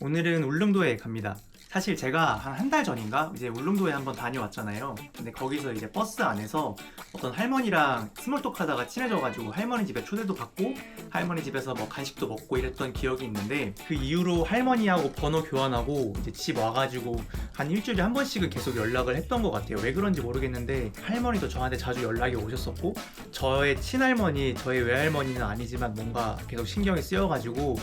오늘은 울릉도에 갑니다. 사실 제가 한 한 달 전인가 이제 울릉도에 한번 다녀왔잖아요. 근데 거기서 이제 버스 안에서 어떤 할머니랑 스몰톡 하다가 친해져가지고 할머니 집에 초대도 받고 할머니 집에서 뭐 간식도 먹고 이랬던 기억이 있는데 그 이후로 할머니하고 번호 교환하고 이제 집 와가지고 한 일주일에 한 번씩은 계속 연락을 했던 것 같아요. 왜 그런지 모르겠는데 할머니도 저한테 자주 연락이 오셨었고 저의 친할머니, 저의 외할머니는 아니지만 뭔가 계속 신경이 쓰여가지고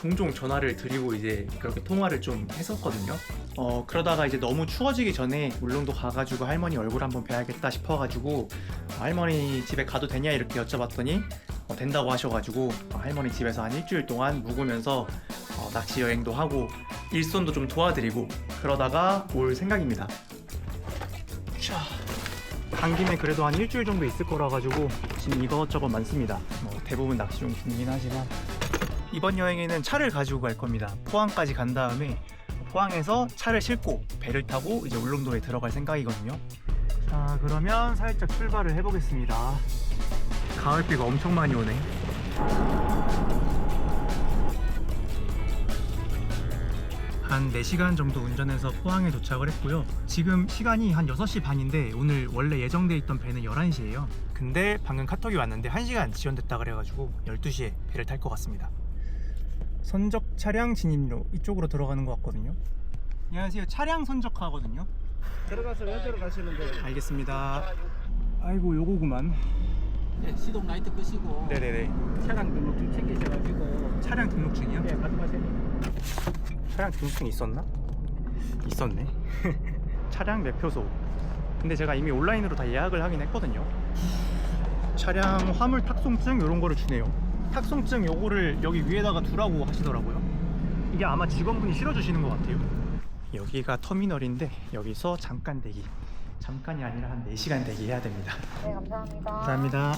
종종 전화를 드리고 이제 그렇게 통화를 좀 했었거든요. 어 그러다가 이제 너무 추워지기 전에 울릉도 가가지고 할머니 얼굴 한번 뵈야겠다 싶어가지고 할머니 집에 가도 되냐 이렇게 여쭤봤더니 어, 된다고 하셔가지고 어, 할머니 집에서 한 일주일 동안 묵으면서 어, 낚시 여행도 하고 일손도 좀 도와드리고 그러다가 올 생각입니다. 자, 간 김에 그래도 한 일주일 정도 있을 거라 가지고 지금 이것저것 많습니다. 뭐 대부분 낚시 용품이긴 하지만 이번 여행에는 차를 가지고 갈 겁니다. 포항까지 간 다음에 포항에서 차를 싣고 배를 타고 이제 울릉도에 들어갈 생각이거든요. 자, 그러면 살짝 출발을 해보겠습니다. 가을비가 엄청 많이 오네. 한 4시간 정도 운전해서 포항에 도착을 했고요. 지금 시간이 한 6시 반인데 오늘 원래 예정돼 있던 배는 11시예요. 근데 방금 카톡이 왔는데 1시간 지연됐다 그래가지고 12시에 배를 탈 것 같습니다. 선적 차량 진입로 이쪽으로 들어가는 것 같거든요. 안녕하세요. 차량 선적하거든요. 들어가서 왜 들어가시는데? 알겠습니다. 아이고 요거구만. 네, 시동 라이트 끄시고 네네네. 차량 등록증 챙기셔가지고 차량 등록증이요? 네 가져가세요. 차량 등록증 있었나? 있었네. 차량 매표소. 근데 제가 이미 온라인으로 다 예약을 하긴 했거든요. 차량 화물 탁송증 이런 거를 주네요. 탁송증 요거를 여기 위에다가 두라고 하시더라고요. 이게 아마 직원분이 실어주시는 것 같아요. 여기가 터미널인데 여기서 잠깐 대기. 잠깐이 아니라 한 4시간 대기 해야 됩니다. 네, 감사합니다. 감사합니다.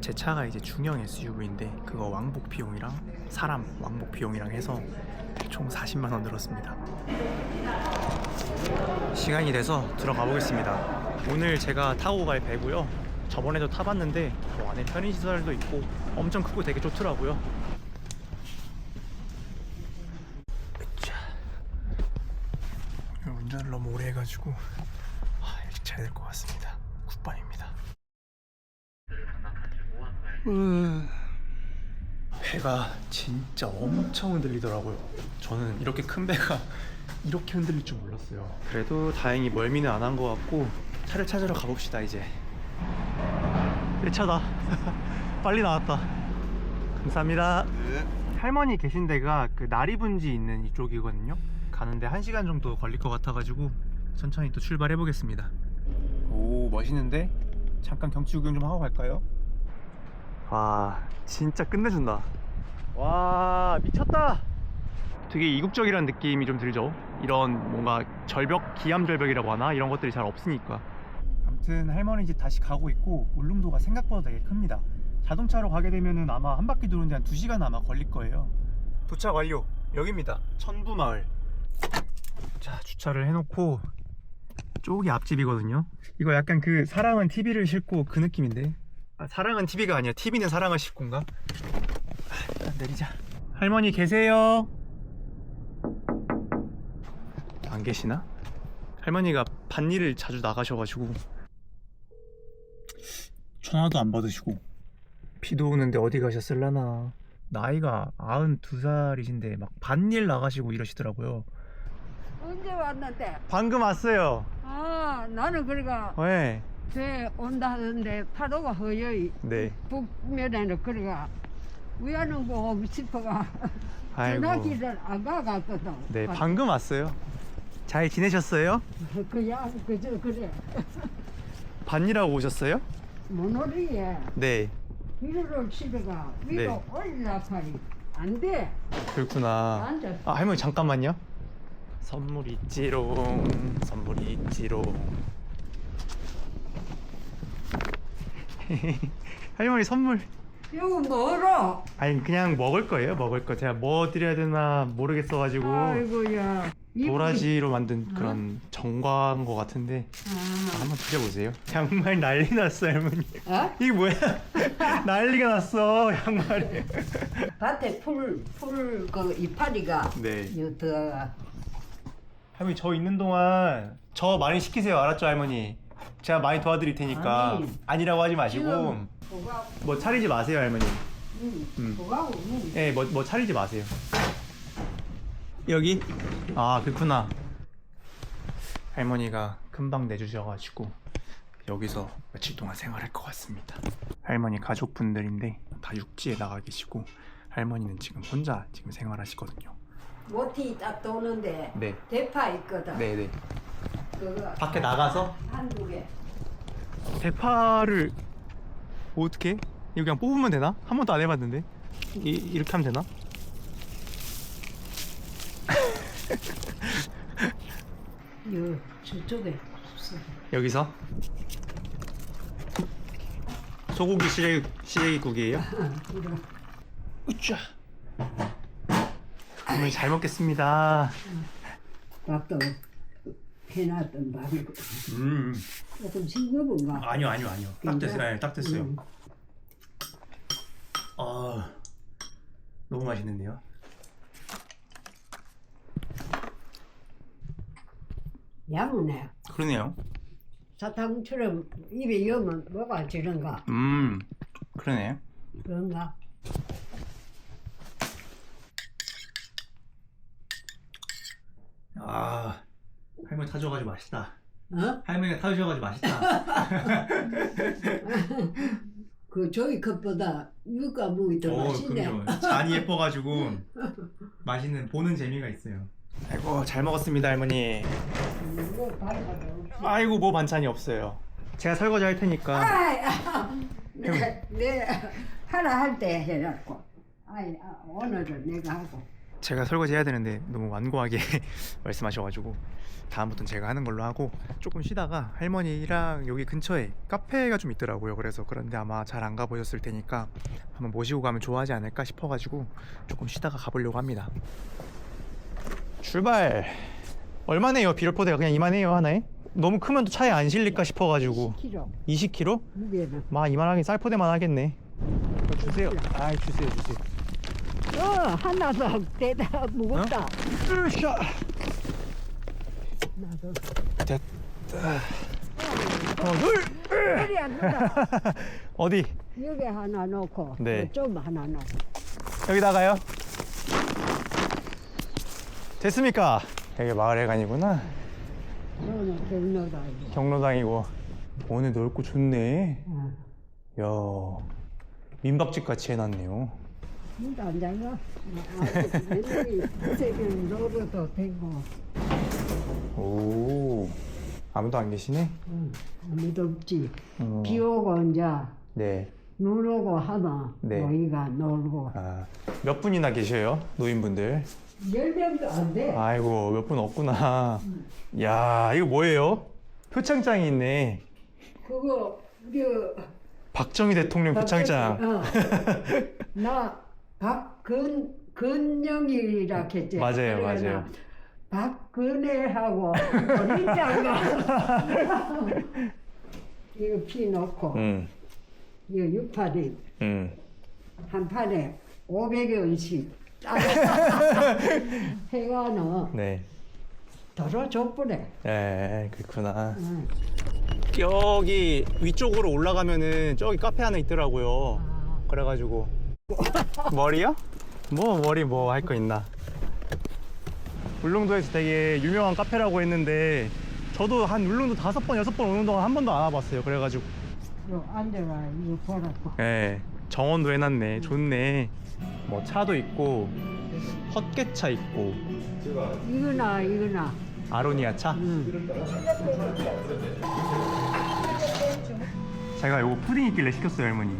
제 차가 이제 중형 SUV인데 그거 왕복 비용이랑 사람 왕복 비용이랑 해서 총 40만 원 들었습니다. 시간이 돼서 들어가 보겠습니다. 오늘 제가 타고 갈 배고요. 저번에도 타봤는데 뭐 안에 편의시설도 있고 엄청 크고 되게 좋더라고요. 운전을 너무 오래 해가지고 아, 일찍 자야 될 것 같습니다. 굿밤입니다. 배가 진짜 엄청 흔들리더라고요. 저는 이렇게 큰 배가 이렇게 흔들릴 줄 몰랐어요. 그래도 다행히 멀미는 안 한 것 같고 차를 찾으러 가봅시다 이제. 내 차다. 빨리 나왔다. 감사합니다. 할머니 계신 데가 그 나리분지 있는 이쪽이거든요. 가는데 1시간 정도 걸릴 것 같아가지고 천천히 또 출발해 보겠습니다. 오 멋있는데? 잠깐 경치 구경 좀 하고 갈까요? 와 진짜 끝내준다. 와 미쳤다. 되게 이국적이라는 느낌이 좀 들죠. 이런 뭔가 절벽 기암 절벽이라고 하나 이런 것들이 잘 없으니까. 아무튼 할머니 집 다시 가고 있고 울릉도가 생각보다 되게 큽니다. 자동차로 가게 되면은 아마 한 바퀴 도는데 한 2시간 아마 걸릴 거예요. 도착 완료. 여기입니다. 천부마을. 자, 주차를 해놓고 쪽이 앞집이거든요. 이거 약간 그 사랑은 TV를 싣고 그 느낌인데. 아, 사랑은 TV가 아니야. TV는 사랑을 싣고인가? 아, 일단 내리자. 할머니 계세요? 안 계시나? 할머니가 밭일을 자주 나가셔가지고 전화도 안 받으시고 비도 오는데 어디 가셨을라나 나이가 92살이신데 막 밭일 나가시고 이러시더라고요 언제 왔는데? 방금 왔어요 아, 나는 그러니까 네, 배 온다 하던데 파도가 허여이 네. 북면에는 그러니까 거 오고 싶어가 아이고 전화기를 안 가갔거든. 네 방금 왔어요 잘 지내셨어요? 그야 그저 그래. 밭일하고 오셨어요? 모노리에 네 위로를 치다가 위로 네. 올라가니 안 돼. 그렇구나 앉아. 아 할머니 잠깐만요 선물 있지롱 선물 있지롱 할머니 선물 이거 뭐로? 아니 그냥 먹을 거예요 먹을 거 제가 뭐 드려야 되나 모르겠어가지고 아이고야. 도라지로 만든 그런 정과인 것 같은데 아. 한번 드셔보세요 양말 난리 났어 할머니 어? 이게 뭐야 난리가 났어 양말이 밭에 풀, 풀, 그 이파리가. 네 이거 들어가. 할머니 저 있는 동안 저 많이 시키세요 알았죠 할머니 제가 많이 도와드릴 테니까 아니. 아니라고 하지 마시고 지금 그거, 뭐 차리지 마세요 할머니 응, 음. 그거하고, 응. 예, 뭐, 뭐 차리지 마세요. 여기? 아, 그렇구나. 할머니가 금방 내주셔가지고 여기서 며칠 동안 생활할 것 같습니다. 할머니 가족분들인데 다 육지에 나가 계시고 할머니는 지금 혼자 지금 생활하시거든요. 모티 딱 도는데 네, 대파 있거든. 네, 네. 그거 밖에 나가서 한두 개. 대파를 어떻게? 이거 그냥 뽑으면 되나? 한 번도 안 해봤는데 이, 이렇게 하면 되나? 요 저쪽에 없어. 여기서 소고기 시래기, 시래기국이에요? 그래. 으쌰 어머니 잘 먹겠습니다 밥도 해놨던 밥이고 음 조금 싱거운가? 아니요 아니요 아니요 딱 괜찮아? 됐어요 딱 됐어요 음. 아 너무 맛있는데요 양은해. 그러네요 사탕처럼 입에 넣으면 뭐가 지른가? 음 그러네 그런가? 아 할머니 타줘가지고 맛있다 어? 할머니가 타주셔가지고 맛있다 그 저기 컵보다 이거가 뭐이 더 오 맛있네. 어, 그럼요 잔이 예뻐가지고 맛있는 보는 재미가 있어요 아이고 잘 먹었습니다 할머니. 아이고 뭐 반찬이 없어요 제가 설거지 할 테니까 아이, 아, 네, 네, 하라 할때 해놨고. 아이, 아, 오늘은 내가 하고. 제가 설거지 해야 되는데 너무 완고하게 말씀하셔가지고 다음부터는 제가 하는 걸로 하고 조금 쉬다가 할머니랑 여기 근처에 카페가 좀 있더라고요 그래서 그런데 아마 잘 안 가보셨을 테니까 한번 모시고 가면 좋아하지 않을까 싶어가지고 조금 쉬다가 가보려고 합니다 출발 얼마네요 비료포대가 그냥 이만해요 하나에? 너무 크면 또 차에 안 실릴까 싶어가지고 10kg 20kg? 무게는. 마 이만하긴 쌀포대만 하겠네 이거 주세요 아 주세요 주세요 어, 하나도 대다 무겁다. 으쌰 나도. 됐다 하나 둘 안. 어디 여기 하나 놓고. 네. 좀 하나 놓고. 여기다가요 됐습니까 여기 마을회관이구나 이거. 경로당이고 오늘 넓고 좋네 어. 야 민박집 같이 해놨네요 문도 안 잠가. 세금 넣어도 되고. 오 아무도 안 계시네 응. 아무도 없지. 어, 비 오고 이제 네. 눈 오고 하면 네. 너희가 놀고. 아, 몇 분이나 계셔요 노인분들 열 명도 안 돼. 아이고 몇 분 없구나 야 이거 뭐예요 표창장이 있네 그거 저 박정희 대통령 표창장 어. 나 박근 근영이라 했지. 맞아요, 그래, 맞아요. 나 박근혜하고 어린장가 이거 피 넣고 음, 이거 육판에 음. 한 판에 500원씩 해가는 네. 도로 족보래. 예, 그렇구나. 응. 여기 위쪽으로 올라가면은 저기 카페 하나 있더라고요. 아, 그래가지고 머리요? 뭐 머리 뭐 할 거 있나? 울릉도에서 되게 유명한 카페라고 했는데 저도 한 울릉도 다섯 번 여섯 번 오는 동안 한 번도 안 와봤어요. 그래가지고 요 앉아라 이거 보라고. 예, 정원도 해놨네. 좋네. 뭐 차도 있고 헛개차 있고 이거나 이거나. 아로니아 차. 응. 제가 요거 푸딩 있길래 시켰어요 할머니.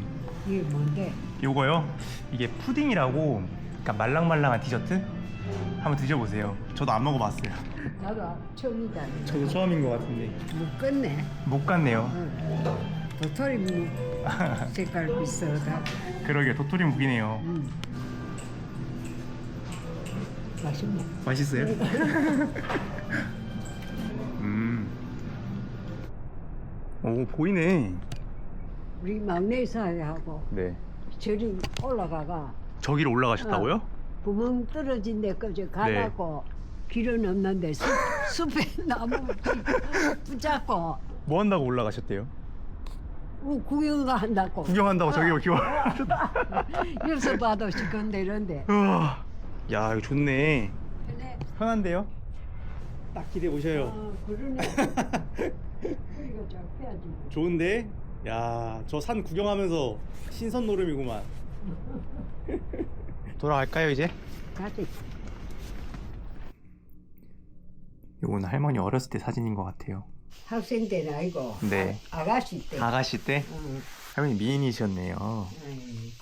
이게 뭔데? 요거요? 이게 푸딩이라고 그러니까 말랑말랑한 디저트? 한번 드셔보세요. 저도 안 먹어봤어요. 나도 처음이다. 저도 처음인 것 같은데 못 끊네. 못 갔네요. 응. 도토리 무 색깔 비슷하다. 그러게 도토리 묵이네요. 음. 맛있네. 맛있어요? 음. 오 보이네. 우리 막내 사회하고 네. 저리 올라가가 저기로 올라가셨다고요? 구멍 떨어진 데까지 가갖고 길은 없는데 숲, 숲에 나무 붙잡고 뭐 한다고 올라가셨대요? 어, 구경가 한다고 구경한다고 저기 기워. 여기서 봐도 시건데 이런데 우와. 야 이거 좋네. 근데 편한데요? 딱 기대 오셔요. 어, 그러네 우리가 잡혀야지 좋은데? 야, 저 산 구경하면서 신선 노름이구만. 돌아갈까요, 이제? 가지 요건 할머니 어렸을 때 사진인 것 같아요. 학생 때는 아니고 네. 아, 아가씨 때 아가씨 때? 어, 할머니 미인이셨네요. 아이,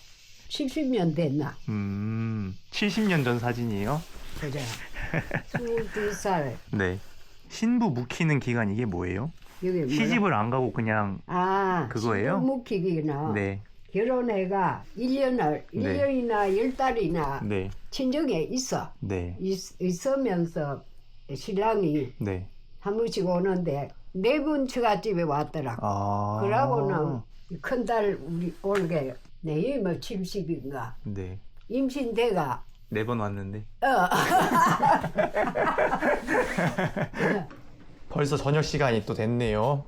70년 됐나 음, 70년 전 사진이에요? 그래 22살 네. 신부 묵히는 기간 이게 뭐예요? 여기? 시집을 안 가고 그냥 아 그거예요? 묵히기나 네, 결혼해가 1년을 네. 1년이나 10달이나 네, 친정에 있어 네, 있, 있으면서 신랑이 네. 한 번씩 오는데 네번 처갓집에 왔더라 아. 그러고는 큰딸 우리 올게 내일 뭐 70인가 네. 임신돼가 네 번 왔는데. 어 벌써 저녁 시간이 또 됐네요.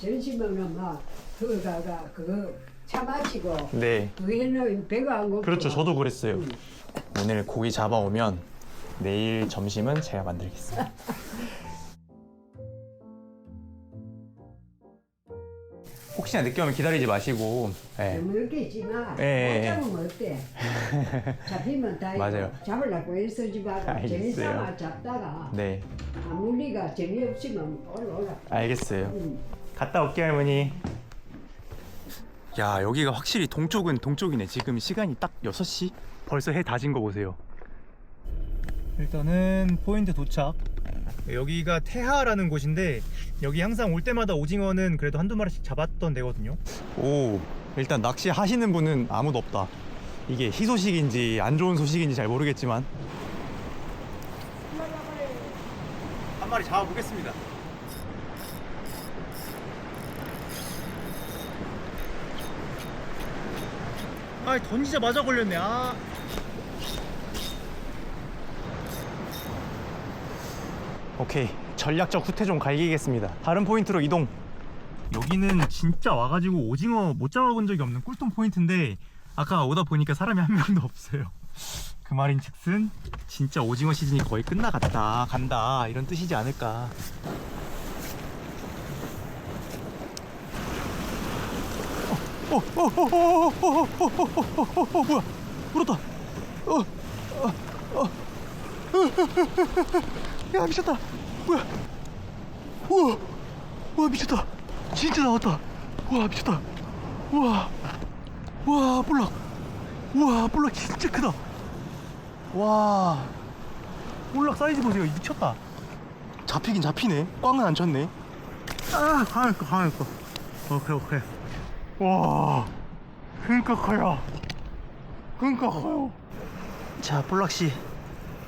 전심은 막 그거다가 그거 차 마시고 네. 그 해는 배가 안 고파 그렇죠. 저도 그랬어요. 음. 오늘 고기 잡아오면 내일 점심은 제가 만들겠습니다. 혹시나 늦게 오면 기다리지 마시고. 네. 너무 늦게 예, 예, 예. 못 잡으면 어때? 잡히면 다행이고 맞아요. 잡으려고 애쓰지 말고 알겠어요. 재밌어만 잡다가 네. 아무리가 재미없으면 올라올라 알겠어요. 음. 갔다 올게요, 할머니. 야, 여기가 확실히 동쪽은 동쪽이네. 지금 시간이 딱 6시. 벌써 해 다진 거 보세요. 일단은 포인트 도착. 여기가 태하라는 곳인데 여기 항상 올 때마다 오징어는 그래도 한두 마리씩 잡았던 데거든요. 오, 일단 낚시 하시는 분은 아무도 없다. 이게 희소식인지 안 좋은 소식인지 잘 모르겠지만 한 마리 잡아보겠습니다. 아 던지자마자 걸렸네 아 오케이 전략적 후퇴 좀 갈기겠습니다 다른 포인트로 이동 여기는 진짜 와가지고 오징어 못 잡아본 적이 없는 꿀통 포인트인데 아까 오다 보니까 사람이 한 명도 없어요 그 말인 즉슨 진짜 오징어 시즌이 거의 끝나갔다 간다 이런 뜻이지 않을까 어, 어, 어, 어, 어, 어, 어, 어, 어, 어, 뭐야? 물었다. 어, 어, 어. 야, 미쳤다. 뭐야? 우와, 와, 미쳤다. 진짜 나왔다. 와, 미쳤다. 우와, 와, 볼락. 우와, 볼락 진짜 크다. 와, 볼락 사이즈 보세요. 미쳤다. 잡히긴 잡히네. 꽝은 안 쳤네. 아, 하늘 거, 하늘 거. 어, 그래, 그래. 와, 그러니까 커요. 그러니까 커요. 자, 볼락 씨,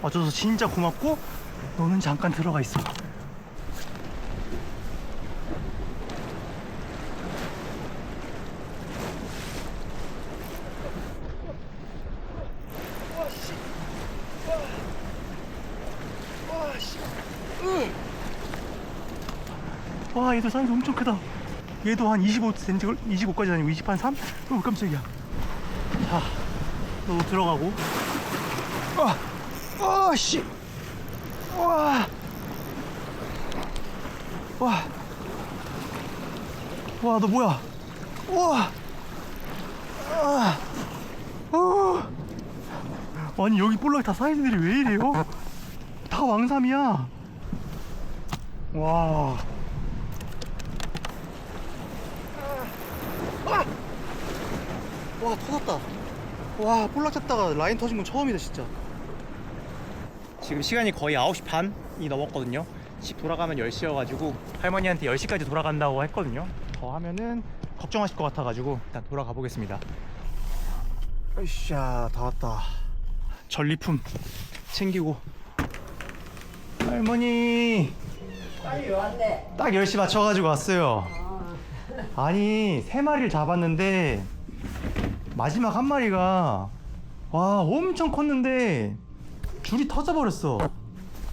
와줘서 진짜 고맙고, 너는 잠깐 들어가 있어. 와, 얘도 사이즈 엄청 크다. 얘도 한 25cm, 25까지 아니고 23, 3? 어, 깜짝이야. 자, 너 들어가고. 아, 아, 씨. 와. 와. 와, 너 뭐야? 와. 아. 어. 아니, 여기 볼락 다 사이즈들이 왜 이래요? 다 왕삼이야. 와. 와 터졌다 와 볼락 잡다가 라인 터진 건 처음이다 진짜 지금 시간이 거의 9시 반이 넘었거든요 집 돌아가면 10시여가지고 할머니한테 10시까지 돌아간다고 했거든요 더 하면은 걱정하실 것 같아가지고 일단 돌아가 보겠습니다. 으쌰 다 왔다. 전리품 챙기고 할머니 빨리 왔네. 딱 10시 맞춰가지고 왔어요. 아, 아니 세 마리를 잡았는데 마지막 한 마리가 와 엄청 컸는데 줄이 터져버렸어.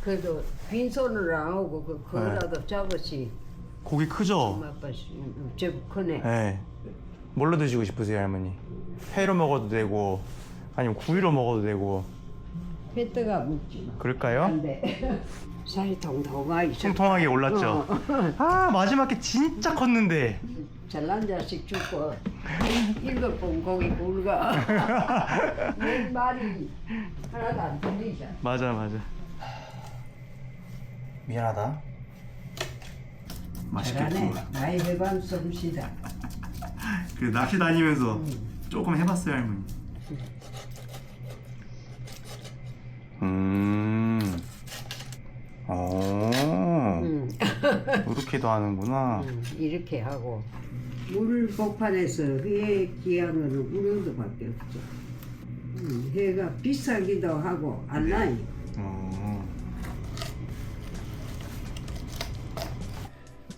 그래도 빈손으로 안 오고 그 그거라도 잡으시. 고기 크죠? 엄마 아빠 저 크네. 네. 뭘로 드시고 싶으세요 할머니? 회로 먹어도 되고 아니면 구이로 먹어도 되고 회 뜨가 묵지 마. 그럴까요? 안돼. 살이 통통하게. 통통하게 올랐죠? 어. 아 마지막에 진짜 컸는데 잘난 자식 죽고 일곱 번 고기 굴가. 내 말이 하나도 안 들리잖아. 맞아 맞아 미안하다 잘하네. 나이 해반 솜씨다. 그 낚시 다니면서 조금 해봤어요 할머니 음 어, 응. 이렇게도 하는구나 응, 이렇게 하고 물 복판에서 회 기한으로 우려도밖에 없죠. 응, 회가 비싸기도 하고 안 나요. 어.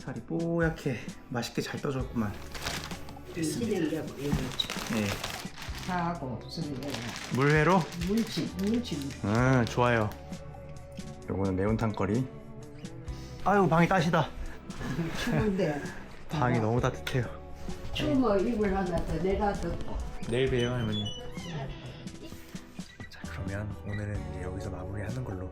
살이 뽀얗게 맛있게 잘 떠졌구만. 시들려고 이거죠. 네. 하고 물회로? 물치 물치 음 좋아요. 요거는 매운탕 거리. 아유 방이 따시다. 추운데. 방이 너무 따뜻해요. 추우면 이불 하나 더 내가 덮고 내일 봬요 할머니. 자 그러면 오늘은 이제 여기서 마무리하는 걸로